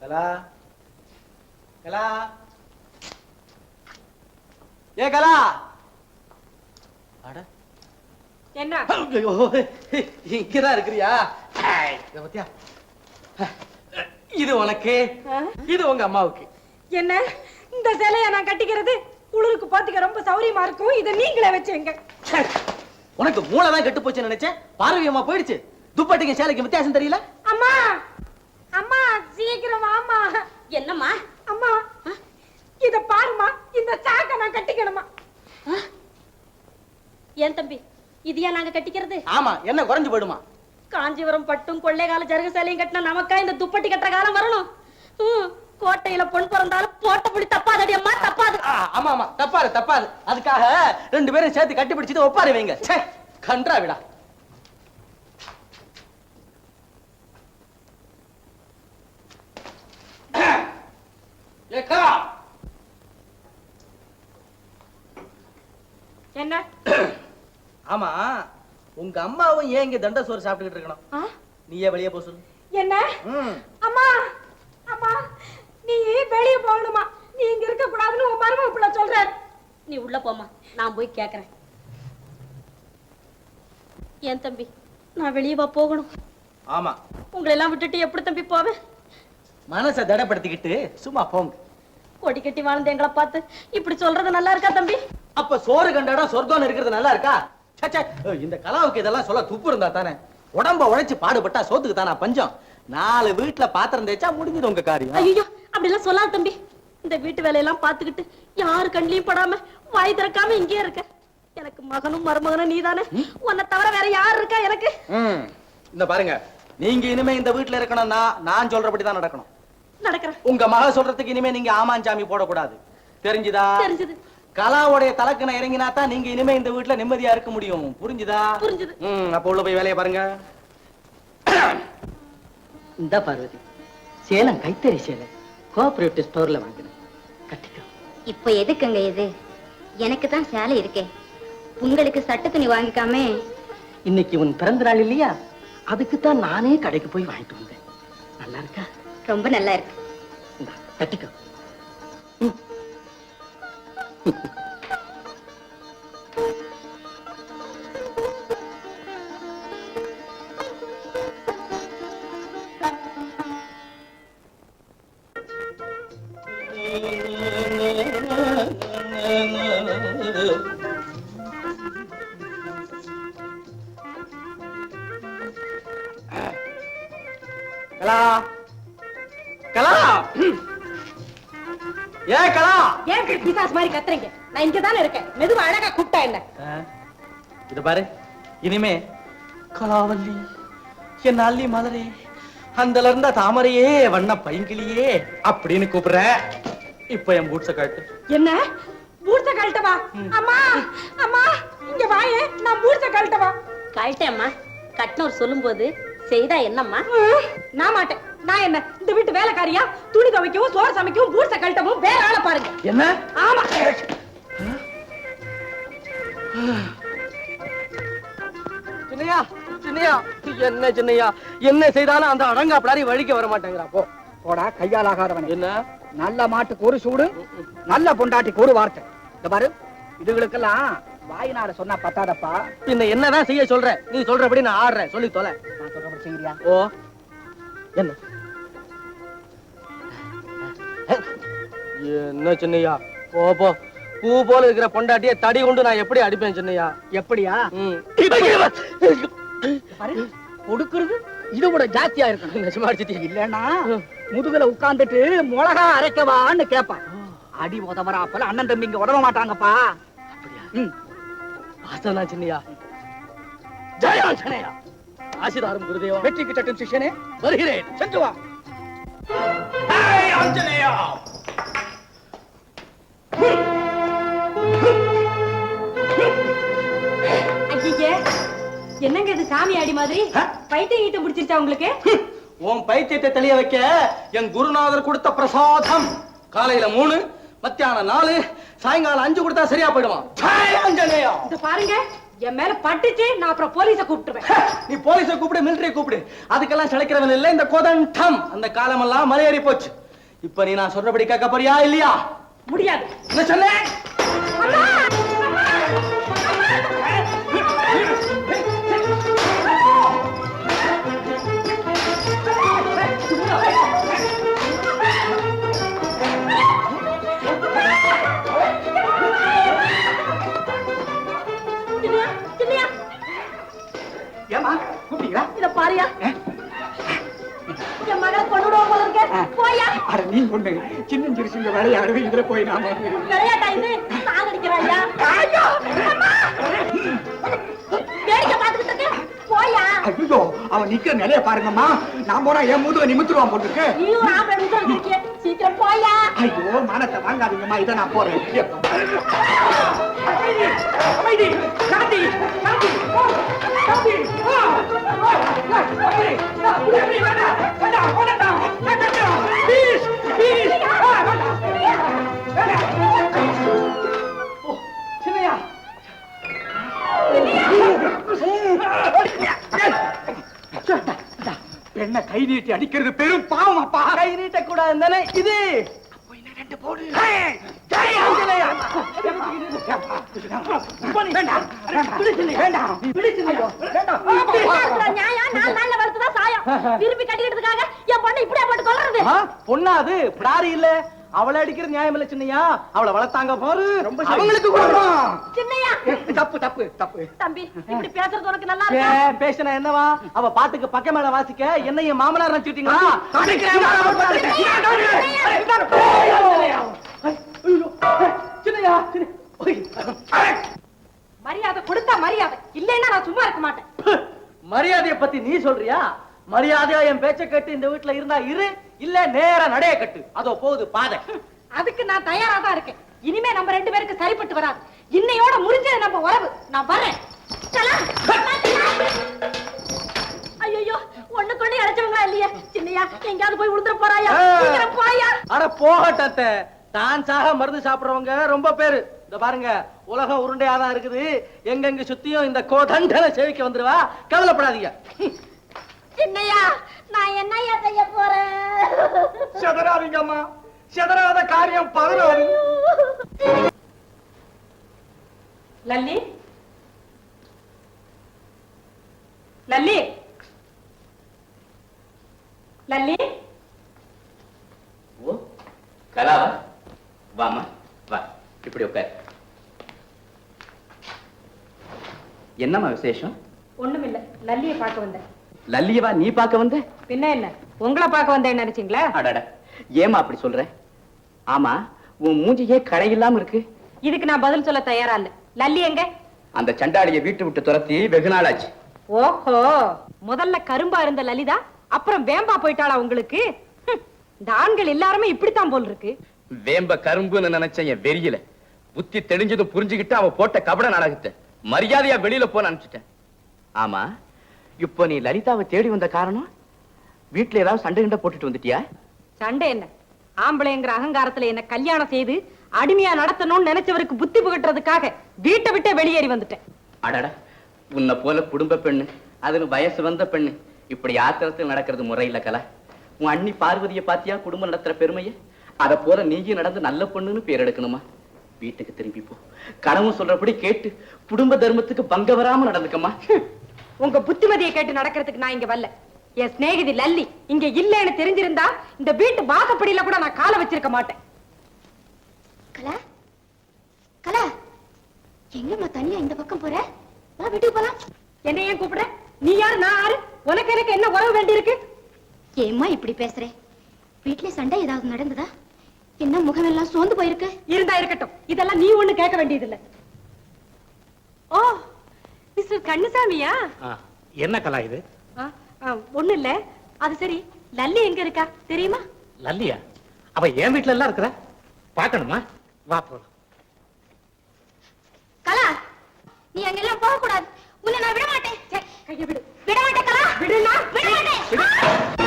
கலா. கலா. ஏ கலா. அட. என்ன? ஐயோ, இங்கதான் இருக்கிறியா? பாத்தியா? இது உனக்கு? இது உங்க அம்மாவுக்கு. என்ன? இந்த சிலைய நான் கட்டிக்கிறது குளிருக்கு பாத்துக்க ரொம்ப சௌரியமா இருக்கும். இதை நீங்களே வச்சுங்க. ச்சே, உனக்கு மூளை தான் கெட்டு போச்சுன்னு நினைச்சேன். பார்வை அம்மா போயிடுச்சு. துப்பட்டிக்கு சேலைக்கு வித்தியாசம் தெரியல? அம்மா! அம்மா சீக்கிரம் வாம்மா. என்னம்மா? அம்மா இத பாருமா இந்த சாக்க நான் கட்டிக்கணுமா ஏன் தம்பி இதையா நாங்க கட்டிக்கிறது? ஆமா என்ன குறைஞ்சு போயிடுமா? காஞ்சிபுரம் பட்டும் கொள்ளைகால ஜருக சேலையும் கட்டினா நமக்கா இந்த துப்பட்டி கட்டுற காலம் வரணும்? கோட்டையில பொன் பிறந்தாலும் போட்ட புடி தப்பாதடி அம்மா தப்பாது. ஆமா ஆமா தப்பாரு தப்பாரு அதுக்காக ரெண்டு பேரும் சேர்த்து கட்டி பிடிச்சிட்டு ஒப்பாரு வைங்க. கன்றா விடா. ஏக்கா என்ன? ஆமா உங்க அம்மாவும் ஏன் இங்க தண்ட சோறு சாப்பிட்டுக்கிட்டு இருக்கணும்? நீயே வெளியே போ சொல்லு. என்ன. அம்மா அம்மா நீ வெளிய போகணுமா? நீ இங்க இருக்க கூடாதுன்னு உன் மருமக பிள்ளை சொல்றாரு நீ உள்ள போம்மா நான் போய் கேக்குறேன். ஏன் தம்பி நான் வெளியே வா போகணும். ஆமா. உங்களை எல்லாம் விட்டுட்டு எப்படி தம்பி போவேன்? மனசை தடப்படுத்திக்கிட்டு சும்மா போங்க. கொடி கட்டி வாழ்ந்த எங்களை பார்த்து இப்படி சொல்றது நல்லா இருக்கா தம்பி? அப்ப சோறு கண்டாடா சொர்க்கம் இருக்கிறது நல்லா இருக்கா? இந்த கலாவுக்கு இதெல்லாம் சொல்ல துப்பு இருந்தா தானே? உடம்ப உழைச்சு பாடுபட்டா சோத்துக்கு தானா பஞ்சம்? நாலு வீட்டுல பாத்திரம் தேய்ச்சா முடிஞ்சிடும் உங்க காரியம். ஐயோ அப்படிலாம் சொல்லாத தம்பி. இந்த வீட்டு வேலையெல்லாம் பார்த்துக்கிட்டு யாரு கண்ணிலையும் படாம வாய் திறக்காம இங்கேயே இருக்க. எனக்கு மகனும் மருமகனும் நீதானே. உன்னை தவிர வேற யார் இருக்கா எனக்கு. இந்த பாருங்க நீங்க இனிமே இந்த வீட்டுல இருக்கணும்னா நான் சொல்றபடி தான் நடக்கணும். நடக்கிறேன். உங்க மக சொல்றதுக்கு இனிமே நீங்க ஆமாஞ்சாமி போடக்கூடாது. தெரிஞ்சுதா? தெரிஞ்சது. கலாவுடைய தலக்குன இறங்கினா தான் நீங்க இனிமே இந்த வீட்டுல நிம்மதியா இருக்க முடியும். புரிஞ்சுதா? புரிஞ்சுது. ம் அப்ப உள்ள போய் வேலையை பாருங்க. இந்த பார்வதி சேலம் கைத்தறி சேலை கோஆபரேட்டிவ் ஸ்டோர்ல வாங்கினேன். கட்டிக்கோ. இப்ப எதுக்குங்க இது? எனக்கு தான் சேலை இருக்கே. உங்களுக்கு சட்ட துணி வாங்கிக்காம. இன்னைக்கு உன் பிறந்த நாள் இல்லையா? அதுக்கு தான் நானே கடைக்கு போய் வாங்கிட்டு வந்தேன். நல்லா இருக்கா? ரொம்ப நல்லா இருக்கு. இந்தா, ஏ கலா! ஏன் பிசாஸ் மாதிரி கத்துறீங்க? நான் இங்க தானே இருக்கேன். மெதுவா அழகா கூப்பிட்டா என்ன? இது பாரு. இனிமே கலாவல்லி என் அள்ளி மலரே அந்தல இருந்த தாமரையே வண்ண பைங்கிளியே அப்படின்னு கூப்பிடுற. இப்ப என் பூட்ஸ காட்டு என்ன? பூர்த்த கழட்டவா? அம்மா அம்மா இங்க வாயே. நான் பூர்த்த கழட்டவா? கழட்டேம்மா கட்டினவர் சொல்லும்போது செய்தா என்னம்மா? நான் மாட்டேன். நான் என்ன இந்த வீட்டு வேலைக்காரியா? துணி துவைக்கவும் சோறு சமைக்கவும் பூர்த்த கழட்டவும் வேற ஆளை பாருங்க. என்ன? ஆமா. சின்னையா சின்னையா என்ன சின்னையா? என்ன செய்தாலும் அந்த அடங்காப்பிடாரி வழிக்க வர மாட்டேங்கிறா போ. போடா கையால் ஆகாதவன் என்ன? நல்ல மாட்டுக்கு ஒரு சூடு நல்ல பொண்டாட்டிக்கு ஒரு வார்த்தை. இந்த பாரு இதுகளுக்கெல்லாம் வாயினால சொன்னா பத்தாதப்பா. பின்ன என்னதான் செய்ய சொல்ற? நீ சொல்றபடி நான் ஆடுறேன் சொல்லி தொலை. நான் சொல்றபடி செய்யறியா? ஓ என்ன? என்ன சின்னையா? போ போ. பூ போல இருக்கிற பொண்டாட்டிய தடி கொண்டு நான் எப்படி அடிப்பேன் சின்னையா? எப்படியா? கொடுக்கறது இதை விட ஜாஸ்தியா இருக்கணும். நிஜமா. இல்லன்னா முதுகுல உட்கார்ந்துட்டு மிளகா அரைக்கவான்னு கேட்பான். அடி உதவறாப்பல அண்ணன் தம்பி இங்க உதவ மாட்டாங்கப்பா. வாசனா சின்னையா. ஜெயா சின்னையா. ஆசிதாரம் குருதேவா. வெற்றிக்கு சட்டும் சிஷ்யனே வருகிறேன். சென்று வா. ஐயே என்னங்க இது சாமி ஆடி மாதிரி? பைத்தியம் கீட்டம் பிடிச்சிருச்சா உங்களுக்கு? உன் பைத்தியத்தை தெளிய வைக்க என் குருநாதர் கொடுத்த பிரசாதம். காலையில மூணு மத்தியானம் நாலு சாயங்காலம் அஞ்சு கொடுத்தா சரியா போயிடுவான். ஆஞ்சநேயா! இத பாருங்க என் மேல பட்டுச்சு நான் அப்புறம் போலீஸ கூப்பிட்டுருவேன். நீ போலீஸை கூப்பிடு மிலிட்டரி கூப்பிடு. அதுக்கெல்லாம் சிலைக்கிறவன் இல்ல இந்த கோதண்டம். அந்த காலமெல்லாம் மலையேறி போச்சு. இப்ப நீ நான் சொல்றபடி கேட்க போறியா இல்லையா? முடியாது. என்ன சொன்னேன் அட நீ ஒண்ணு சின்ன சிறுசுங்க விளையாடுவே இதுல போய் நாம விளையாட்டா இது? நான் அடிக்கிறாயா வேடிக்கை பார்த்துக்கிட்டு இருக்க. போயா? ஐயோ அவன் நிக்கிற நிலைய பாருங்கம்மா. நான் போனா என் முதுக நிமித்துருவான் போட்டுருக்கு நீயும் ஆம்பளை நிமிஷம் இருக்கிய சீக்கிரம் போயா. ஐயோ மானத்தை வாங்காதீங்கம்மா. இதை நான் போறேன். அமைதி சாந்தி சாந்தி சாந்தி அமைதி. பெண்ணை கை நீட்டி அடிக்கிறது? பெரும் பாவம் அப்பா. கை நீட்ட கூடாது இது. போடு. விரும்பி கட்டிக்கிட்டதுக்காக என் பொண்ணை இப்படியா போட்டு கொல்றது ஆ, பொண்ணா அது பிடாரி இல்ல. அவளை அடிக்கிற நியாயம் இல்ல சின்னையா. அவளை வளர்த்தாங்க பாரு. ரொம்ப. அவங்களுக்கு. சின்னையா. தப்பு தப்பு தப்பு. தம்பி இப்படி பேசுறது உனக்கு நல்லா ஏ, இருக்கா பேசினா என்னவா? அவ பாட்டுக்கு பக்க மேல வாசிக்க என்ன என் மாமனார் நினைச்சுட்டீங்களா சின்னையா. மரியாதை கொடுத்தா மரியாதை இல்லைன்னா நான் சும்மா இருக்க மாட்டேன். மரியாதைய பத்தி நீ சொல்றியா? மரியாதையா என் பேச்ச கேட்டு இந்த வீட்டுல இருந்தா இரு இல்ல நேரா நடைய கட்டு. அதோ போகுது பாதை. அதுக்கு நான் தயாரா தான் இருக்கேன். இனிமே நம்ம ரெண்டு பேருக்கு சரிப்பட்டு வராது. இன்னையோட முடிஞ்சது நம்ம உறவு. நான் வரேன் ஐயோ ஒண்ணு கொண்டு இழைச்சவங்களா இல்லையே? சின்னையா எங்கயாவது போய் விழுந்துற போறாயா? போயா அட போகட்டத்த தான் சாக மருந்து சாப்பிடுறவங்க ரொம்ப பேரு. இந்த பாருங்க உலகம் உருண்டையாதான் இருக்குது. எங்கெங்க சுத்தியும் இந்த கோதண்டனை சேவிக்க வந்துருவா கவலைப்படாதீங்க. சின்னையா நான் என்னையா செய்ய போறேன்? செதறாதீங்கம்மா. செதறாத காரியம் பதறாது லல்லி லல்லி ஓ கலாவா வாமா வா இப்படி உட்கார் என்னம்மா விசேஷம்? ஒண்ணுமில்ல. லல்லிய பார்க்க வந்தேன். லல்லியவா நீ பார்க்க வந்த? பின்ன என்ன? உங்களை பார்க்க வந்தேன் நினைச்சீங்களா? அடட. ஏமா அப்படி சொல்ற? ஆமா உன் மூஞ்சியே கடையில்லாம இருக்கு. இதுக்கு நான் பதில் சொல்ல தயாரா இல்ல. லல்லி எங்க? அந்த சண்டாடிய வீட்டு விட்டு துரத்தி வெகு நாளாச்சு. ஓஹோ முதல்ல கரும்பா இருந்த லலிதா அப்புறம் வேம்பா போயிட்டாளா உங்களுக்கு? இந்த ஆண்கள் எல்லாருமே இப்படித்தான் போல் இருக்கு. வேம்ப கரும்புன்னு நினைச்சேன் என் வெறியில. புத்தி தெளிஞ்சதும் புரிஞ்சுக்கிட்டு அவ போட்ட கபட நாடகத்தை. மரியாதையா வெளியில போன அனுப்பிச்சிட்டேன். ஆமா இப்போ நீ லலிதாவை தேடி வந்த காரணம்? வீட்டுல ஏதாவது சண்டை கிண்டை போட்டுட்டு வந்துட்டியா? சண்டை என்ன? ஆம்பளைங்கிற அகங்காரத்துல என்ன கல்யாணம் செய்து அடிமையா நடத்தணும்னு நினைச்சவருக்கு புத்தி புகட்டுறதுக்காக வீட்டை விட்டே வெளியேறி வந்துட்டேன். அடடா உன்னை போல குடும்ப பெண்ணு அதுல வயசு வந்த பெண்ணு இப்படி ஆத்திரத்தில் நடக்கிறது முறையில கலா. உன் அண்ணி பார்வதியை பாத்தியா குடும்பம் நடத்துற பெருமைய? அத போல நீயும் நடந்து நல்ல பொண்ணுன்னு பேர் எடுக்கணுமா? வீட்டுக்கு திரும்பி போ. கனவும் சொல்றபடி கேட்டு குடும்ப தர்மத்துக்கு பங்க வராம நடந்துக்கம்மா. உங்க புத்திமதியை கேட்டு நடக்கிறதுக்கு நான் இங்க வரல. என் சிநேகிதி லல்லி இங்க இல்லைன்னு தெரிஞ்சிருந்தா இந்த வீட்டு வாசப்படியில கூட நான் காலை வச்சிருக்க மாட்டேன். கலா கலா எங்கம்மா தனியா இந்த பக்கம் போற? வா வீட்டுக்கு போலாம். என்ன ஏன் கூப்பிடுற? நீ யாரு? நான் யாரு? உனக்கு எனக்கு என்ன உறவு வேண்டியிருக்கு? ஏம்மா இப்படி பேசுறே? வீட்ல சண்டை ஏதாவது நடந்ததா? என்ன முகமெல்லாம் சோர்ந்து போயிருக்கு? இருந்தா இருக்கட்டும். இதெல்லாம் நீ ஒண்ணு கேட்க வேண்டியதில்லை. ஓ மிஸ்டர் கண்ணுசாமியா? என்ன கலா இது? ஒண்ணும் இல்ல. அது சரி லல்லி எங்க இருக்கா? தெரியுமா? லல்லியா? அவ என் வீட்டுல எல்லாம் இருக்கிற? பார்க்கணுமா? வா போலாம். கலா நீ அங்கெல்லாம் போக கூடாது உன்னை நான் விட மாட்டேன் கைய விடு. விட மாட்டேன் கலா. விடுனா? விட. மாட்டேன்